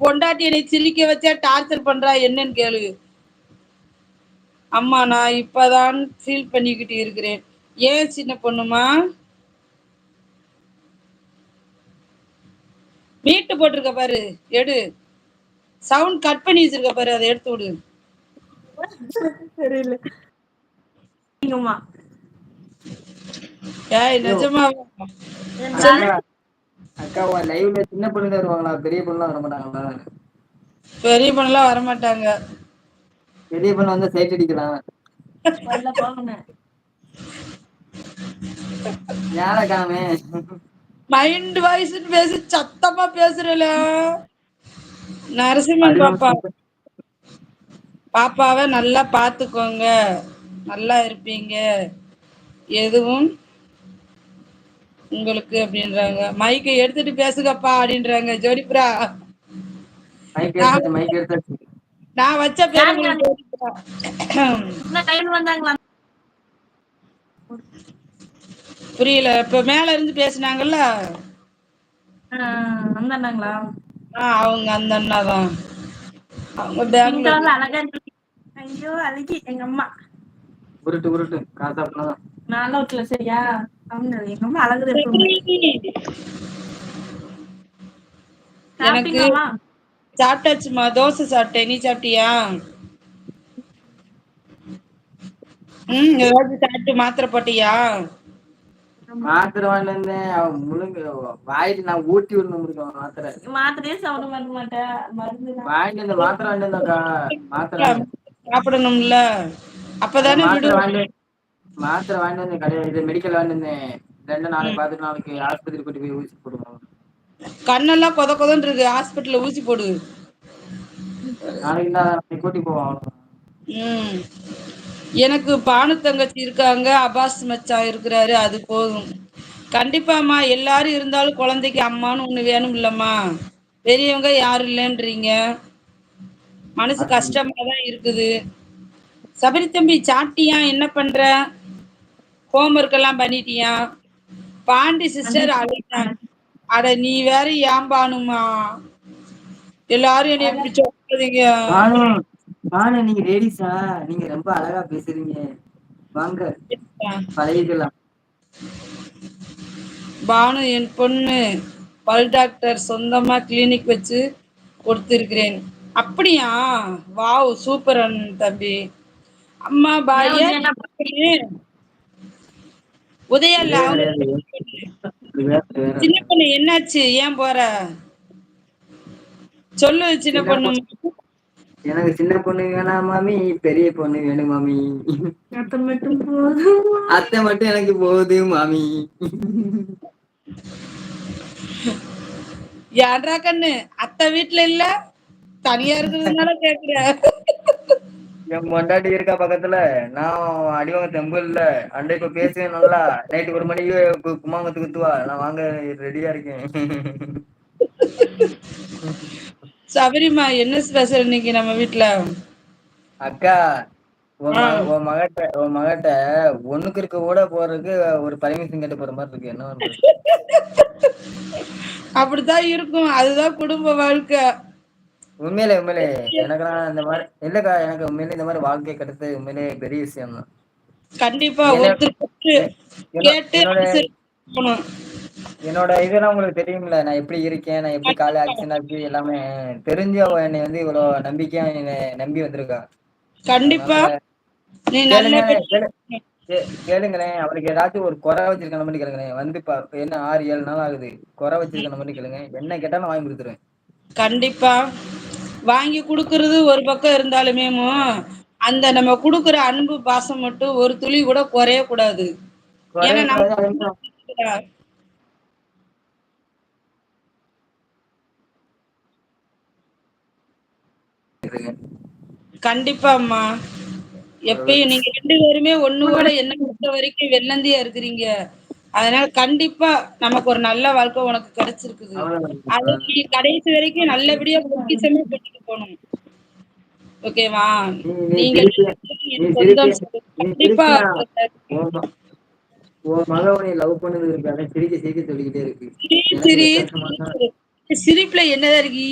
பொண்டாட்டி என்னை சிரிக்க வச்சா டார்ச்சர் பண்றா என்னன்னு கேளு. அம்மா நான் இப்பதான் ஃபீல் பண்ணிக்கிட்டு இருக்கிறேன். ஏன் சின்ன பொண்ணுமா? மீட்டு போட்டிருக்க பாரு எடு. சவுண்ட் கட் பண்ணி வச்சிருக்க பாரு அதை எடுத்து விடு. தெரியல. ஏய் நிஜமா அக்கா லைவ்ல சின்ன பொண்ணு வருவாங்களா பெரிய பொண்ணுலாம் வர மாட்டாங்களா? பெரிய பொண்ணுலாம் வரமாட்டாங்க பெரிய பொண்ணு வந்து சைட் அடிக்கலாம் யார காமே மைண்ட் வாய்ஸ்னு பேசி சத்தமா பேசுறல. நரசிம்மன் பாப்பா. பாப்பாவை நல்லா பார்த்துக்கோங்க. நல்லா இருப்பீங்க. எதுவும் உங்களுக்கு அப்படின்றாங்க. மைக்கை எடுத்துட்டு பேசுங்கப்பா அப்படின்றாங்க. ஜோடிபுரா நான் வச்ச புரியல. இப்ப மேல இருந்து பேசுனாங்கல்ல? வந்தாங்களா ஆ, அவங்க அந்த அண்ணா தான். அவங்க வந்து அழகா இருக்கு ஐயோ அழகி எங்க அம்மா. உருட்டு உருட்டு. காசா விட்டுல சரியா? அம்மா அழகு எனக்கு சாப்பிட்டாச்சுமா தோசை சாப்பிட்டேன். நீ சாப்பிட்டியா? ம் ஏதாவது சாப்பிட்டு மாத்திரை போட்டியா? மாத்திரை வாங்கிட்டு வந்தேன். அவன் முழுங்க வாயிட்டு நான் ஊட்டி விடணும் இருக்கோம் மாத்திரை. மாத்திரையே சாப்பிட மாட்ட மாட்டேன். வாங்கிட்டு வந்த மாத்திரை வாங்கிட்டு வந்தாக்கா மாத்திரை சாப்பிடணும்ல. அப்பதானே மாத்திரை வாங்கிட்டு வந்தேன் கடையில் இது மெடிக்கல் வாங்கிட்டு வந்தேன் ரெண்டு நாளைக்கு பார்த்துட்டு நாளைக்கு ஆஸ்பத்திரி கூட்டி போய் ஊசி போடுவோம் கண்ணெல்லாம் கொத கொதன்னு இருக்கு ஹாஸ்பிட்டல்ல ஊசி போடு. நாளைக்கு தான் கூட்டி போவோம். ம். எனக்கு பானு தங்கச்சி இருக்காங்க அபாஸ் மச்சான் இருக்கிறாரு அது போதும். கண்டிப்பாம்மா எல்லாரும் இருந்தாலும் குழந்தைக்கு அம்மான்னு ஒண்ணு வேணும் இல்லம்மா. பெரியவங்க யாரும் இல்லைன்றீங்க. மனசு கஷ்டமா தான் இருக்குது. சபரி தம்பி சாப்பிட்டியா? என்ன பண்ற? ஹோம்ஒர்க் எல்லாம் பண்ணிட்டியா? பாண்டி சிஸ்டர் அழுதாங்க அட நீ வேற ஏம்பானுமா? எல்லாரும் என்னைய இப்படி சொல்றீங்க பானு பானு நீங்க லேடிஸா நீங்க ரொம்ப அழகா பேசுறீங்க. வாங்க. பழகிக்கலாம். பானு என் பொண்ணு பல் டாக்டர் சொந்தமா கிளினிக் வச்சு கொடுத்திருக்கிறேன். அப்படியா? வாவ் சூப்பர் தம்பி. அம்மா பாய் ஏன் ஏன் என்ன உதயா இல்ல அவங்க இது வேற, இது வேற. சின்ன பொண்ணு என்னாச்சு? ஏன் போற? சொல்லு சின்ன பொண்ணு. எனக்கு சின்ன பொண்ணு வேணாம் மாமி. பெரிய பொண்ணு வேணும் மாமி. அத்தை மட்டும் போதும்? அத்தை மட்டும் எனக்கு போகுது மாமி. ஏன்டா கண்ணு? அத்தை வீட்டுல இல்ல? தனியா இருக்கிறதுனால கேக்குற. என் பொண்டாட்டி இருக்கா பக்கத்துல? நான் அடிவாங்க தெம்பு இல்ல அண்டை இப்ப பேசுவேன் நல்லா. நைட்டு ஒரு மணிக்கு கு- கும்மாங்கத்து குத்துவா. நான் வாங்க ரெடியா இருக்கேன். சபரிமா என்ன ஸ்பெஷல் இன்னைக்கு நம்ம வீட்டுல அக்கா உன் மக உன் மகட்ட உன் மகட்ட ஒண்ணுக்கு இருக்க கூட போறதுக்கு ஒரு பர்மிஷன் கேட்டு போற மாதிரி இருக்கு. என்ன அப்படித்தான் இருக்கும். அதுதான் குடும்ப வாழ்க்கை. உண்மையிலே உண்மையிலே எனக்கெல்லாம் இந்த மாதிரி இல்லக்கா எனக்கு உண்மையிலே இந்த மாதிரி வாழ்க்கை கிடைத்தது உண்மையிலே பெரிய விஷயம் தான். கண்டிப்பா என்னோட இதெல்லாம் உங்களுக்கு தெரியும்ல நான் எப்படி இருக்கேன் நான் எப்படி காலை ஆக்ஷன் ஆச்சு எல்லாமே தெரிஞ்சு அவ என்னை வந்து இவ்வளவு நம்பிக்கையா என்னை நம்பி வந்திருக்கா. கண்டிப்பா. கேளுங்களேன் அவருக்கு ஏதாச்சும் ஒரு குறை வச்சிருக்க மட்டும் கேளுங்களேன். வந்து என்ன ஆறு ஏழு நாள் ஆகுது. குறை வச்சிருக்க மட்டும் கேளுங்க. என்ன கேட்டாலும் வாங்கி கொடுத்துருவேன். கண்டிப்பா. வாங்கி கொடுக்கறது ஒரு பக்கம் இருந்தாலுமே அந்த நம்ம கொடுக்குற அன்பு பாசம் மட்டும் ஒரு துளி கூட குறைய கூடாது. ஏன்னா நம்ம கண்டிப்பாம்மா எப்பயும் நீங்க ரெண்டு பேருமே ஒண்ணு கூட என்ன வரைக்கும் வெள்ளந்தியா இருக்கிறீங்க. அதனால கண்டிப்பா நமக்கு ஒரு நல்ல வாழ்க்கை உனக்கு கிடைச்சிருக்குது. அது நீ கடைசி வரைக்கும் நல்லபடியா பொக்கிஷமே பண்ணிட்டு போகணும். ஓகேவா நீங்க கண்டிப்பா லவ் பண்ணது சிரிக்க சிரிக்க சொல்லிக்கிட்டே இருக்கு. சிரிப்புல என்னதான் இருக்கு?